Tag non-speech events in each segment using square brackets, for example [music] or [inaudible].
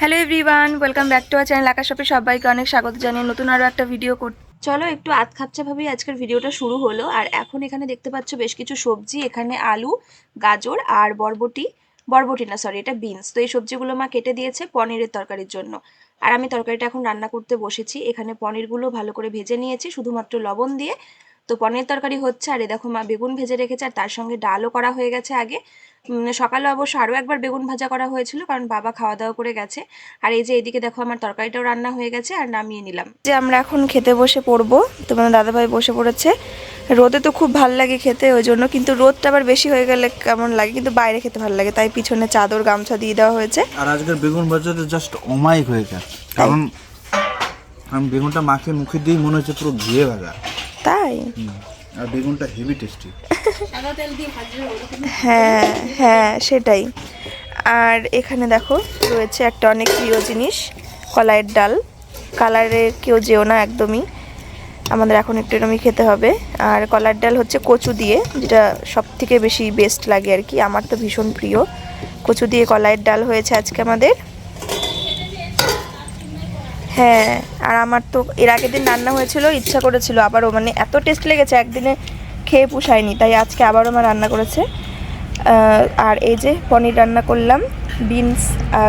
Hello everyone welcome back to our channel Akash শপে সবাইকে অনেক স্বাগত জানিয়ে নতুন আরও একটা ভিডিও কর চলো একটু আধ খাপচাভাবেই আজকের ভিডিওটা শুরু হলো। আর এখন এখানে দেখতে পাচ্ছ বেশ কিছু সবজি, এখানে আলু, গাজর আর বরবটি। বরবটি না সরি এটা বিনস তো এই সবজিগুলো মা কেটে দিয়েছে পনিরের তরকারির জন্য। আর আমি তরকারিটা এখন রান্না করতে বসেছি। এখানে পনিরগুলো ভালো করে ভেজে নিয়েছি, শুধুমাত্র লবণ দিয়ে। তো পনির তরকারি হচ্ছে আর এ দেখো মা বেগুন ভেজে রেখেছে আর তার সঙ্গে ডালও করা হয়ে গেছে আগে। সকালে অবশ্য আরও একবার বেগুন ভাজা করা হয়েছিল কারণ বাবা খাওয়া দাওয়া করে গেছে। আর এই যে এদিকে দেখো আমার তরকারিটাও রান্না হয়ে গেছে আর নামিয়ে নিলাম। যে আমরা এখন খেতে বসে পড়ব তোমার দাদাভাই বসে পড়েছে। রোদে তো খুব ভালো লাগে খেতে ওই জন্য কিন্তু রোদটা আবার বেশি হয়ে গেলে কেমন লাগে কিন্তু বাইরে খেতে ভালো লাগে। তাই পিছনে চাদর গামছা দিয়ে দেওয়া হয়েছে। আর আজকের বেগুন ভাজাটা জাস্ট অমায়িক হয়ে গেছে কারণ আমি বেগুনটা মাখে মুখে দিয়ে মনে হচ্ছে পুরো ঘিয়ে ভাজা। তাই? আর বেগুনটা হেভি টেস্টি [laughs] হ্যাঁ হ্যাঁ সেটাই। আর এখানে দেখো রয়েছে একটা অনেক প্রিয় জিনিস কলাইয়ের ডাল। কালারের কেউ যেও না একদমই। আমাদের এখন একটু এরমই খেতে হবে। আর কলার ডাল হচ্ছে কচু দিয়ে যেটা সব থেকে বেশি বেস্ট লাগে আর কি। আমার তো ভীষণ প্রিয়। কচু দিয়ে কলাইয়ের ডাল হয়েছে আজকে আমাদের। হ্যাঁ আর আমার তো এর আগের দিন রান্না হয়েছিল ইচ্ছা করেছিল আবারও মানে এত টেস্ট লেগেছে একদিনে খেয়ে পুষায়নি তাই আজকে আবারও আমার রান্না করেছে। আর এই যে পনির রান্না করলাম বিনস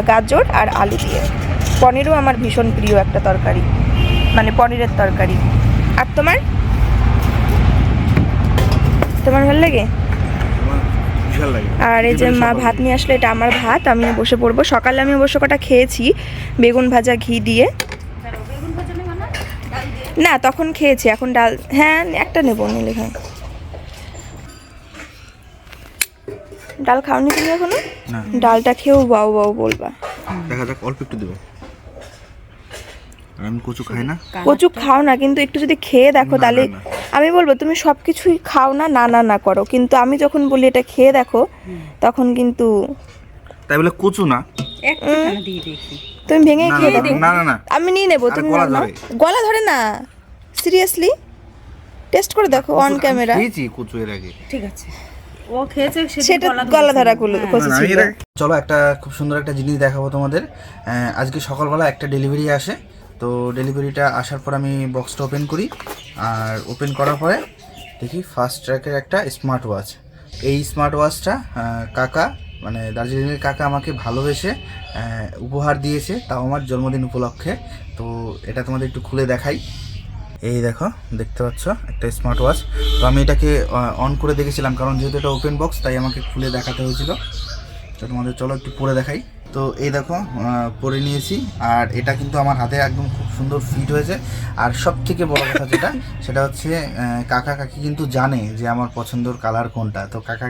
গাজর আর আলু দিয়ে। পনিরও আমার ভীষণ প্রিয় একটা তরকারি মানে পনিরের তরকারি। আর তোমার? তোমার ভালো লাগে? আর এই যে মা ভাত নিয়ে আসলে এটা আমার ভাত আমি বসে পড়ব। সকালে আমি অবশ্য কটা খেয়েছি বেগুন ভাজা ঘি দিয়ে। না তখন খেয়েছি এখন ডাল হ্যাঁ একটা নেব নিলে হ্যাঁ ডাল খাওনি তুমি এখনও? ডালটা খেয়েও বাউ বাউ বলবা। দেখা যাক অল্প একটু দেবো। আমি কচু খাই না। কচু খাও না কিন্তু একটু যদি খেয়ে দেখো তাহলে আমি বলব তুমি সব কিছুই খাও না না না না করো। কিন্তু আমি যখন বলি এটা খেয়ে দেখো তখন কিন্তু তাই বলে কচু না। তুমি ভেঙে খেয়ে না, দেখো না না না আমি নিয়ে নেব তুমি গলা ধরে। গলা ধরে না সিরিয়াসলি টেস্ট করে দেখো অন ক্যামেরা খেয়েছি কচু এর আগে। ঠিক আছে। ও খেয়েছে সেটা গলা ধরা গুলো হ্যাঁ। কচু আমি ছিল চলো একটা খুব সুন্দর একটা জিনিস দেখাবো তোমাদের। আজকে সকালবেলা একটা ডেলিভারি আসে। তো ডেলিভারিটা আসার পর আমি বক্সটা ওপেন করি। আর ওপেন করার পরে দেখি ফার্স্ট ট্র্যাকের একটা স্মার্ট ওয়াচ এই স্মার্ট ওয়াচটা কাকা মানে দার্জিলিংয়ের কাকা আমাকে ভালোবেসে উপহার দিয়েছে, তাও আমার জন্মদিন উপলক্ষে। তো এটা তোমাদের একটু খুলে দেখাই। এই দেখো, দেখতে পাচ্ছ, একটা স্মার্ট ওয়াচ তো আমি এটাকে অন করে দেখেছিলাম, কারণ যেহেতু এটা ওপেন বক্স তাই আমাকে খুলে দেখাতে হয়েছিল। তো তোমাদের চলো একটু পরে দেখাই। তো এই দেখো পরে নিয়েছি। আর এটা কিন্তু আমার হাতে একদম খুব সুন্দর ফিট হয়েছে। আর সব থেকে বড় কথা যেটা সেটা হচ্ছে কাকা কাকি কিন্তু জানে যে আমার পছন্দর কালার কোনটা। তো কাকা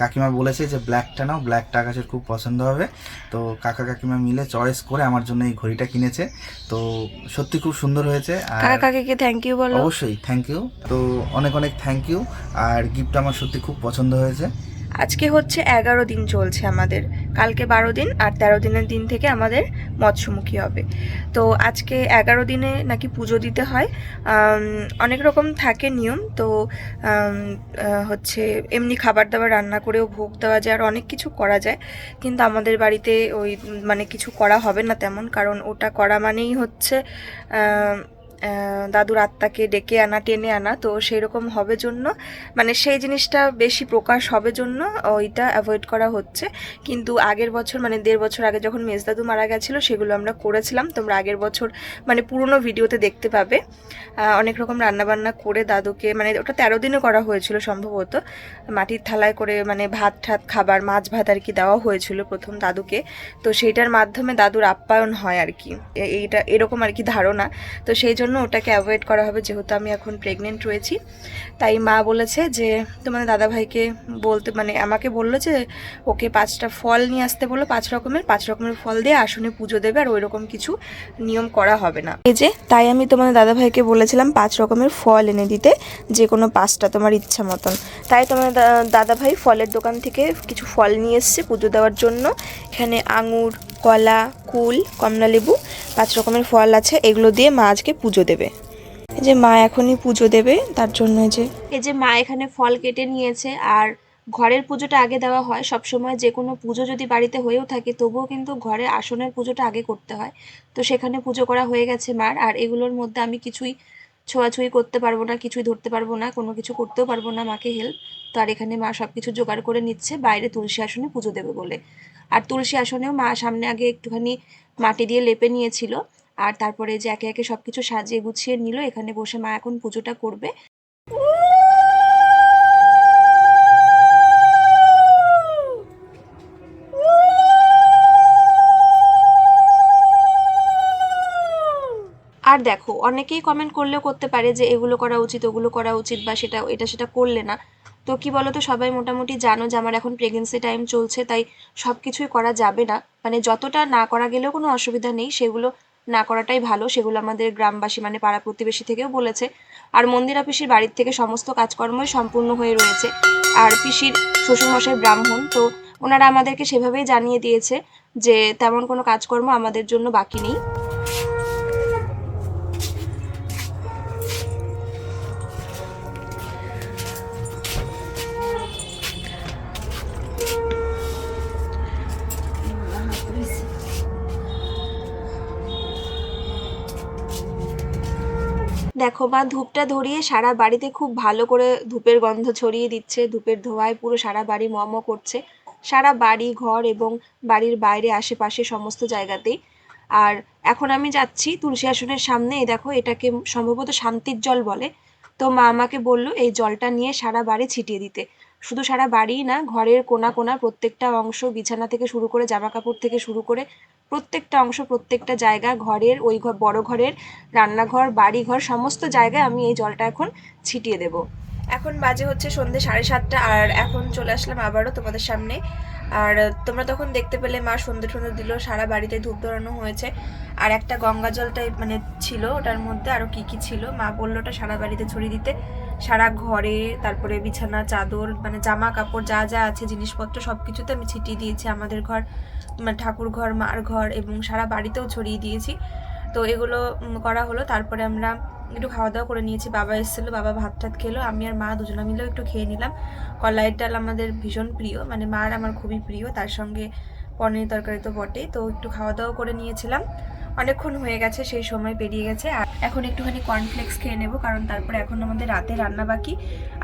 কাকিমা বলেছে যে ব্ল্যাকটা নাও ব্ল্যাকটা আকাশের খুব পছন্দ হবে। তো কাকা কাকিমা মিলে চয়েস করে আমার জন্য এই ঘড়িটা কিনেছে। তো সত্যি খুব সুন্দর হয়েছে। আর কাকা কাকিকে থ্যাংক ইউ বলো। অবশ্যই থ্যাংক ইউ তো অনেক অনেক থ্যাংক ইউ আর গিফট আমার সত্যি খুব পছন্দ হয়েছে। আজকে হচ্ছে এগারো দিন চলছে আমাদের। কালকে বারো দিন আর তেরো দিনের দিন থেকে আমাদের মৎস্যমুখী হবে। তো আজকে এগারো দিনে নাকি পুজো দিতে হয়। অনেক রকম থাকে নিয়ম। তো হচ্ছে এমনি খাবার দাবার রান্না করেও ভোগ দেওয়া যায় আর অনেক কিছু করা যায়। কিন্তু আমাদের বাড়িতে ওই মানে কিছু করা হবে না তেমন। কারণ ওটা করা মানেই হচ্ছে দাদুর আত্মাকে ডেকে আনা, টেনে আনা, তো সেই রকম হবে জন্য মানে সেই জিনিসটা বেশি প্রকাশ হবে জন্য ওইটা অ্যাভয়েড করা হচ্ছে। কিন্তু আগের বছর মানে দেড় বছর আগে যখন মেজদাদু মারা গেছিল, সেগুলো আমরা করেছিলাম। তোমরা আগের বছর মানে পুরনো ভিডিওতে দেখতে পাবে। অনেক রকম রান্নাবান্না করে দাদুকে মানে ওটা তেরো দিনে করা হয়েছিল সম্ভবত। মাটির থালায় করে মানে ভাত ঠাত, খাবার, মাছ ভাত আর কি দেওয়া হয়েছিল প্রথম দাদুকে। তো সেইটার মাধ্যমে দাদুর আপ্যায়ন হয় আর কি। এইটা এরকম আর কি ধারণা। তো সেই জন্য ওটাকে অ্যাভয়েড করা হবে, যেহেতু আমি এখন প্রেগনেন্ট রয়েছি। তাই মা বলেছে যে, তোমাদের দাদাভাইকে বলতে মানে আমাকে বলল যে, ওকে পাঁচটা ফল নিয়ে আসতে বলল পাঁচ রকমের পাঁচ রকমের ফল দিয়ে আসনে পুজো দেবে আর ওই রকম কিছু নিয়ম করা হবে না। এই যে, তাই আমি তোমাদের দাদাভাইকে বলেছিলাম পাঁচ রকমের ফল এনে দিতে, যে কোনো পাঁচটা তোমার ইচ্ছা মতন। তাই তোমার দাদাভাই ফলের দোকান থেকে কিছু ফল নিয়ে এসছে পুজো দেওয়ার জন্য। এখানে আঙুর, কলা, কুল, কমলালেবু পাঁচ রকমের ফল আছে, এগুলো দিয়ে মা আজকে পুজো দেবে। এই যে মা এখনই পুজো দেবে, তার জন্য যে এই যে মা এখানে ফল কেটে নিয়েছে, আর ঘরের পুজোটা আগে দেওয়া হয়। সবসময় যে কোনো পুজো যদি বাড়িতে হয়েও থাকে, তবুও কিন্তু ঘরে আসনের পুজোটা আগে করতে হয়। তো সেখানে পুজো করা হয়ে গেছে মার, আর এগুলোর মধ্যে আমি কিছুই ছোঁয়াছুঁয়ি করতে পারব না, কিছুই ধরতে পারব না, কোনো কিছু করতেও পারব না মাকে হেল্প তো আর এখানে মা সব কিছু জোগাড় করে নিচ্ছে, বাইরে তুলসী আসনে পুজো দেবে বলে। আর তুলসী আসনেও মা সামনে আগে একটুখানি মাটি দিয়ে লেপে নিয়েছিল। আর তারপরে যে একে একে সব কিছু সাজিয়ে গুছিয়ে নিল, এখানে বসে মা এখন পুজোটা করবে। আর দেখো, অনেকেই কমেন্ট করলেও করতে পারে যে এগুলো করা উচিত, ওগুলো করা উচিত বা সেটা, এটা সেটা করলে না। তো কি বলো তো সবাই মোটামুটি জানো যে আমার এখন প্রেগনেন্সি টাইম চলছে, তাই সব কিছুই করা যাবে না। মানে যতটা না করা গেলেও কোনো অসুবিধা নেই, সেগুলো না করাটাই ভালো, সেগুলো আমাদের গ্রামবাসী মানে পাড়া প্রতিবেশী থেকেও বলেছে। আর মন্দিরা পিসির বাড়ির থেকে সমস্ত কাজকর্মই সম্পূর্ণ হয়ে রয়েছে। আর পিসির শ্বশুরমশাই ব্রাহ্মণ, তো ওনারা আমাদেরকে সেভাবেই জানিয়ে দিয়েছে যে তেমন কোনো কাজকর্ম আমাদের জন্য বাকি নেই। দেখো, মা ধূপটা ধরিয়ে সারা বাড়িতে খুব ভালো করে ধূপের গন্ধ ছড়িয়ে দিচ্ছে, ধূপের ধোঁয়ায় পুরো সারা বাড়ি মম করছে। সারা বাড়ি, ঘর এবং বাড়ির বাইরে, আশেপাশে সমস্ত জায়গাতেই। আর এখন আমি যাচ্ছি তুলসী আসনের সামনে, এই দেখো এটাকে সম্ভবত শান্তির জল বলে। তো মা আমাকে বলল এই জলটা নিয়ে সারা বাড়ি ছিটিয়ে দিতে। শুধু সারা বাড়িই না, ঘরের কোনা কোনা প্রত্যেকটা অংশ বিছানা থেকে শুরু করে জামা কাপড় থেকে শুরু করে প্রত্যেকটা অংশ, প্রত্যেকটা জায়গা, ঘরের, ওই ঘর বড় ঘরের, রান্নাঘর, বাড়িঘর, সমস্ত জায়গায় আমি এই জলটা এখন ছিটিয়ে দেব। এখন বাজে হচ্ছে সন্ধ্যে সাড়ে সাতটা আর এখন চলে আসলাম আবারও তোমাদের সামনে। আর তোমরা তখন দেখতে পেলে মা সন্ধে সন্ধে দিল, সারা বাড়িতে ধূপ ধরানো হয়েছে। আর একটা গঙ্গা জলটাই মানে ছিল ওটার মধ্যে আরও কি কি ছিল, মা বলল ওটা সারা বাড়িতে ছড়িয়ে দিতে। সারা ঘরে, তারপরে বিছানা, চাদর মানে জামা কাপড় যা যা আছে, জিনিসপত্র সব কিছুতে আমি ছিটিয়ে দিয়েছি আমাদের ঘর মানে ঠাকুর ঘর, মার ঘর এবং সারা বাড়িতেও ছড়িয়ে দিয়েছি। তো এগুলো করা হলো। তারপরে আমরা একটু খাওয়া দাওয়া করে নিয়েছি। বাবা এসেছিল, বাবা ভাত টাত খেলো। আমি আর মা দুজনে মিলেও একটু খেয়ে নিলাম। কলাইয়ের ডাল আমাদের ভীষণ প্রিয় মানে মার আমার খুবই প্রিয়। তার সঙ্গে পনির তরকারি তো বটেই। তো একটু খাওয়া দাওয়া করে নিয়েছিলাম। অনেকক্ষণ হয়ে গেছে, সেই সময় পেরিয়ে গেছে। আর এখন একটুখানি কর্নফ্লেক্স খেয়ে নেব, কারণ তারপরে এখন আমাদের রাতে রান্না বাকি।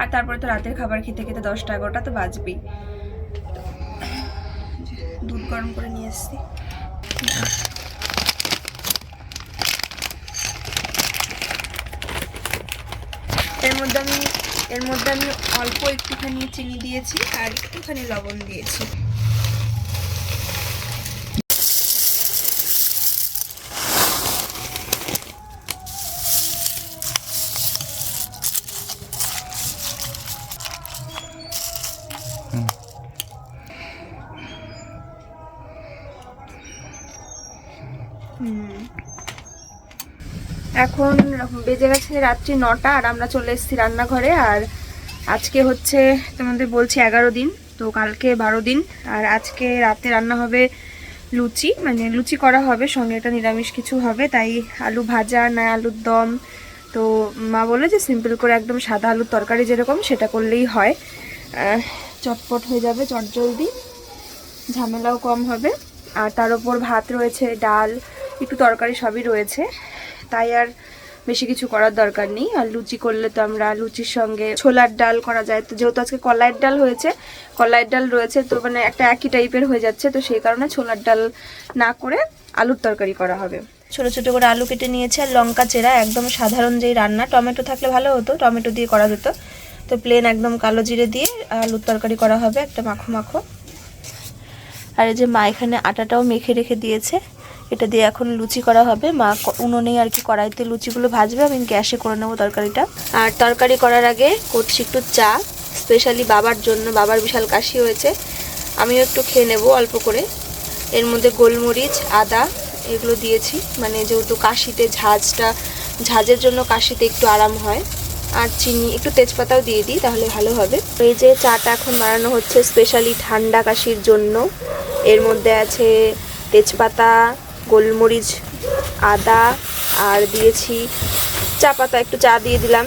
আর তারপরে তো রাতের খাবার খেতে খেতে দশটা এগারোটা তো বাজবেই। দুধ গরম করে নিয়ে এসেছি। এর মধ্যে আমি, এর মধ্যে আমি অল্প একটুখানি চিনি দিয়েছি আর একটুখানি লবণ দিয়েছি। এখন বেজে গেছে রাত্রি নটা আর আমরা চলে এসেছি রান্নাঘরে আর আজকে হচ্ছে তোমাদের বলছি এগারো দিন, তো কালকে বারো দিন আর আজকে রাতে রান্না হবে লুচি মানে লুচি করা হবে, সঙ্গে একটা নিরামিষ কিছু হবে, তাই আলু ভাজা না আলুর দম। তো মা বলে যে সিম্পল করে একদম সাদা আলুর তরকারি যেরকম সেটা করলেই হয়। চটপট হয়ে যাবে চটজলদি, ঝামেলাও কম হবে। আর তার উপর ভাত রয়েছে, ডাল, একটু তরকারি সবই রয়েছে। তাই আর বেশি কিছু করার দরকার নেই। আর লুচি করলে তো আমরা লুচির সঙ্গে ছোলার ডাল করা যায়। তো যেহেতু আজকে কলাইয়ের ডাল হয়েছে, কলাইয়ের ডাল রয়েছে, তো মানে একটা একই টাইপের হয়ে যাচ্ছে। তো সেই কারণে ছোলার ডাল না করে আলুর তরকারি করা হবে। ছোট ছোট করে আলু কেটে নিয়েছে আর লঙ্কা চেরা, একদম সাধারণ যেই রান্না। টমেটো থাকলে ভালো হতো, টমেটো দিয়ে করা যেত। তো প্লেন একদম কালো জিরে দিয়ে আলুর তরকারি করা হবে, একটা মাখো মাখো। আর এই যে মা এখানে আটাটাও মেখে রেখে দিয়েছে। এটা দিয়ে এখন লুচি করা হবে। মা উনুনেই আর কি কড়াইতে লুচিগুলো ভাজবে, আমি গ্যাসে করে নেব তরকারিটা। আর তরকারি করার আগে করছি একটু চা স্পেশালি বাবার জন্য, বাবার বিশাল কাশি হয়েছে। আমিও একটু খেয়ে নেব অল্প করে। এর মধ্যে গোলমরিচ, আদা এগুলো দিয়েছি। মানে যেহেতু কাশিতে ঝাঁজটা, ঝাঁজের জন্য কাশিতে একটু আরাম হয়। আর চিনি, একটু তেজপাতাও দিয়ে দিই, তাহলে ভালো হবে। এই যে চাটা এখন বানানো হচ্ছে স্পেশালি ঠান্ডা কাশির জন্য। এর মধ্যে আছে তেজপাতা গোলমরিচ, আদা, আর দিয়েছি চা পাতা, একটু চা দিয়ে দিলাম,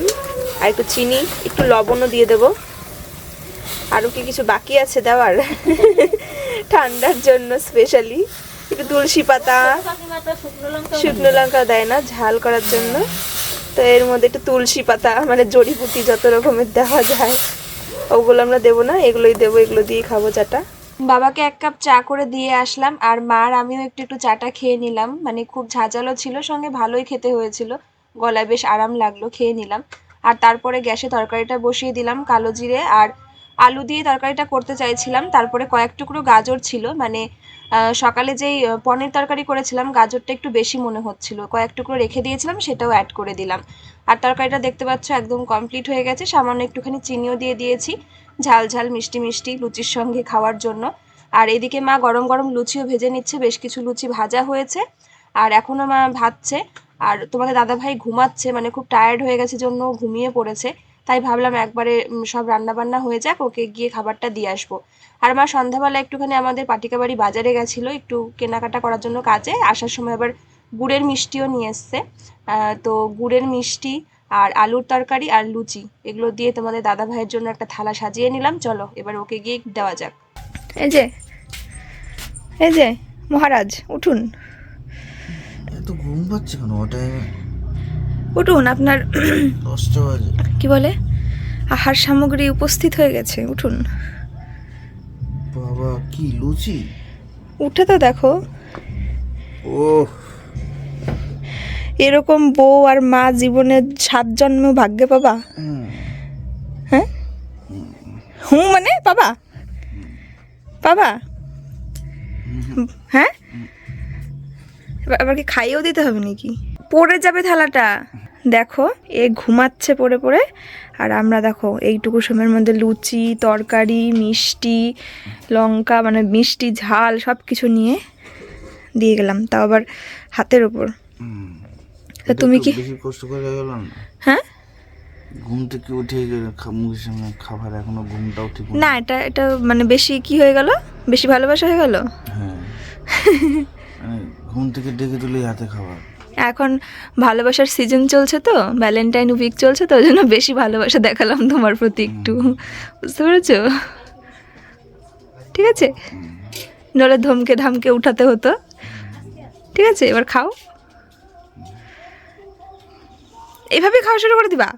আর একটু চিনি, একটু লবণও দিয়ে দেবো। আরও কি কিছু বাকি আছে দেওয়ার? [laughs] ঠান্ডার জন্য স্পেশালি একটু তুলসী পাতা, শুকনো লঙ্কা দেয় না, ঝাল করার জন্য। তো এর মধ্যে একটু তুলসী পাতা মানে জড়িপুটি যত রকমের দেওয়া যায়, ওগুলো আমরা দেবো না, এগুলোই দেবো, এগুলো দিয়ে খাব চাটা। বাবাকে এক কাপ চা করে দিয়ে আসলাম, আর মার আমিও একটু একটু চাটা খেয়ে নিলাম। মানে খুব ঝাঁঝালো ছিল, সঙ্গে ভালোই খেতে হয়েছিল। গলায় বেশ আরাম লাগল, খেয়ে নিলাম। আর তারপরে গ্যাসে তরকারিটা বসিয়ে দিলাম কালো জিরে, আর আলু দিয়ে তরকারিটা করতে চাইছিলাম। তারপরে কয়েক টুকরো গাজর ছিল মানে সকালে যেই পনির তরকারি করেছিলাম, গাজরটা একটু বেশি মনে হচ্ছিল। কয়েক টুকরো রেখে দিয়েছিলাম, সেটাও অ্যাড করে দিলাম। আর তরকারিটা দেখতে পাচ্ছ একদম কমপ্লিট হয়ে গেছে। সামান্য একটুখানি চিনিও দিয়ে দিয়েছি, ঝাল ঝাল, মিষ্টি মিষ্টি, লুচির সঙ্গে খাওয়ার জন্য। আর এদিকে মা গরম গরম লুচিও ভেজে নিচ্ছে, বেশ কিছু লুচি ভাজা হয়েছে। আর এখনও মা ভাজছে। আর তোমাদের দাদা ভাই ঘুমাচ্ছে মানে খুব টায়ার্ড হয়ে গেছে, জন্য ঘুমিয়ে পড়েছে। তাই ভাবলাম একবারে সব রান্না বান্না হয়ে যাক ওকে গিয়ে খাবারটা দিয়ে আসব। আর মা সন্ধ্যাবেলা একটুখানি আমাদের পাটিকাবাড়ি বাজারে গেছিল একটু কেনাকাটা করার জন্য কাজে। আসার সময় আবার গুড়ের মিষ্টিও নিয়ে এসছে। তো গুড়ের মিষ্টি আর আলুর তরকারি আর লুচি এগুলো দিয়ে তোমাদের দাদা ভাইয়ের জন্য একটা থালা সাজিয়ে নিলাম। চলো এবার ওকে গিয়ে দেওয়া যাক। এই যে এই যে মহারাজ উঠুন। এত ঘুম পাচ্ছে কেন? ও টাইমে উঠুন আপনার কি বলে? আহার সামগ্রী উপস্থিত হয়ে গেছে উঠুন। বাবা কি লুচি? উঠে তো দেখো। ও এরকম বউ আর মা জীবনে সাত জন্মেও ভাগ্যে পাবা? হ্যাঁ? হুঁ মানে পাবা? পাবা? হ্যাঁ? এবার কি খাইয়েও দিতে হবে নাকি? পড়ে যাবে থালাটা। দেখো এ ঘুমাচ্ছে পড়ে পড়ে। আর আমরা দেখো এইটুকু সময়ের মধ্যে লুচি তরকারি মিষ্টি লঙ্কা মানে মিষ্টি ঝাল সব কিছু নিয়ে দিয়ে গেলাম। তাও আবার হাতের ওপর। তা তুমি কি বেশি কষ্ট করে হ্যাঁ? ঘুম থেকে উঠে খাবার এখনও ঘুমটাও ঠিক না এটা এটা মানে বেশি কি হয়ে গেল? বেশি ভালোবাসা হয়ে গেল? হ্যাঁ। [laughs] মানে ঘুম থেকে ডেকে তুলে হাতে খাবার। এখন ভালোবাসার সিজন চলছে তো ভ্যালেন্টাইন উইক চলছে তো ওই জন্য বেশি ভালোবাসা দেখালাম তোমার প্রতি একটু। বুঝতে পেরেছ? ঠিক আছে? নলে ধমকে ধামকে উঠাতে হতো। ঠিক আছে এবার খাও। এইভাবে খাওয়া শুরু করে দিবা?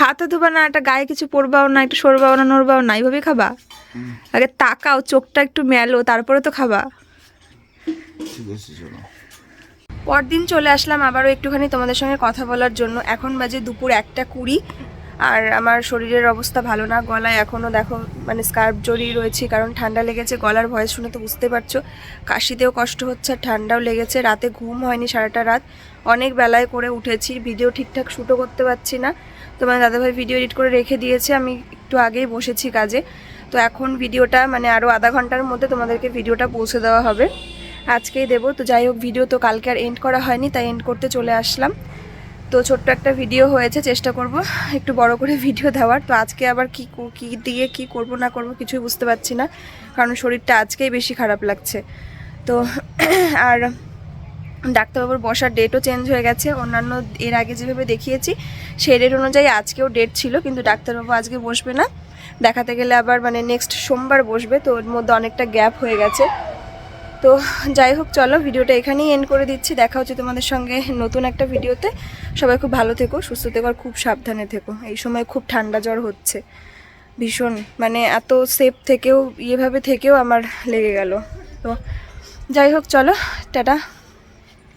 হাতে ধোবা না একটা গায়ে কিছু পরবাও না একটু সরবাও না নড়বাও না এইভাবেই খাবা? আগে তাকাও চোখটা একটু মেলো তারপরে তো খাবা। ঠিক আছে চলো। পরদিন চলে আসলাম, আবারও একটুখানি তোমাদের সঙ্গে কথা বলার জন্য। এখন বাজে দুপুর একটা কুড়ি, আর আমার শরীরের অবস্থা ভালো না, গলায় এখনও দেখো মানে স্কার্ফ জড়িয়ে রয়েছি, কারণ ঠান্ডা লেগেছে, গলার ভয়েস শুনে তো বুঝতে পারছ। কাশিতেও কষ্ট হচ্ছে, আর ঠান্ডাও লেগেছে, রাতে ঘুম হয়নি সারাটা রাত। অনেক বেলায় করে উঠেছি ভিডিও ঠিকঠাক শ্যুটও করতে পারছি না। তোমার দাদাভাই ভিডিও এডিট করে রেখে দিয়েছে, আমি একটু আগেই বসেছি কাজে। তো এখন ভিডিওটা মানে আরও আধা ঘণ্টার মধ্যে তোমাদেরকে ভিডিওটা পৌঁছে দেওয়া হবে। আজকেই দেবো। তো যাই হোক ভিডিও তো কালকে আর এন্ড করা হয়নি, তাই এন্ড করতে চলে আসলাম। তো ছোট্ট একটা ভিডিও হয়েছে, চেষ্টা করব একটু বড় করে ভিডিও দেওয়ার। তো আজকে আবার কি কো- দিয়ে কি করব, না করব কিছুই বুঝতে পারছি না, কারণ শরীরটা আজকেই বেশি খারাপ লাগছে। তো [clears throat] আর ডাক্তারবাবুর বসার ডেটও চেঞ্জ হয়ে গেছে। অন্যান্য এর আগে যেভাবে দেখিয়েছি, সেই ডেট অনুযায়ী আজকেও ডেট ছিল, কিন্তু ডাক্তারবাবু আজকে বসবে না। দেখাতে গেলে আবার মানে নেক্সট সোমবার বসবে, তো ওর মধ্যে অনেকটা গ্যাপ হয়ে গেছে। তো যাই হোক, চলো, ভিডিওটা এখানেই এন্ড করে দিচ্ছি। দেখা হচ্ছে তোমাদের সঙ্গে নতুন একটা ভিডিওতে। সবাই খুব ভালো থেকো, সুস্থ থেকো আর খুব সাবধানে থেকো। এই সময় খুব ঠান্ডা জ্বর হচ্ছে। ভীষণ মানে এত সেফ থেকেও, ইয়েভাবে থেকেও আমার লেগে গেল। তো যাই হোক, চলো, টাটা।